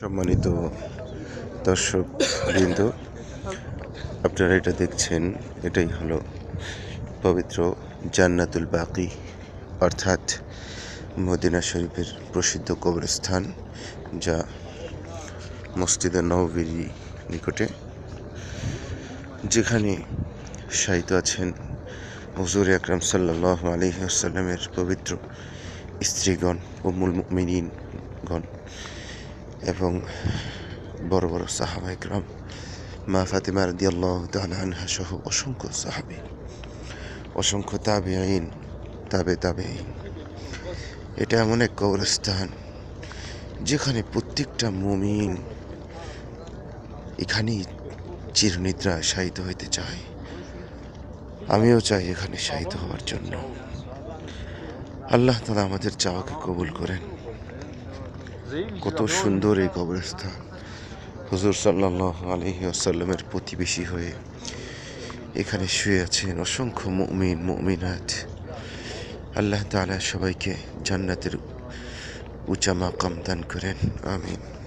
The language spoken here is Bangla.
সম্মানিত দর্শক বৃন্দ, আপনারা এটা দেখছেন, এটাই হলো পবিত্র জান্নাতুল বাকি, অর্থাৎ মদিনা শরীফের প্রসিদ্ধ কবরস্থান, যা মসজিদের নববীর নিকটে, যেখানে শায়িত আছেন হুজুর আকরাম সাল্লাহ আলহিহাসাল্লামের পবিত্র স্ত্রীগণ ও মূল মিনীনগণ এবং বড় বড় সাহাবা ইকরাম মা ফাতিমা রদি আল্লাহ আনহা সহ অসংখ্য সাহাবি, অসংখ্য তাবে আইন তাবে তাবে এটা এমন এক কবরস্থান যেখানে প্রত্যেকটা মুমিন এখানেই চিরনিদ্রা শায়িত হইতে চায়। আমিও চাই এখানে শায়িত হওয়ার জন্য। আল্লাহ তালা আমাদের চাওয়াকে কবুল করেন। কত সুন্দর এই কবরস্থান। হুজুর সাল্লাহ আলহি আসাল্লামের প্রতিবেশী হয়ে এখানে শুয়ে আছেন অসংখ্য মুমিন, মুমিনাত। আল্লাহ তাআলা সবাইকে জান্নাতের উঁচা মাকাম দান করেন, আমিন।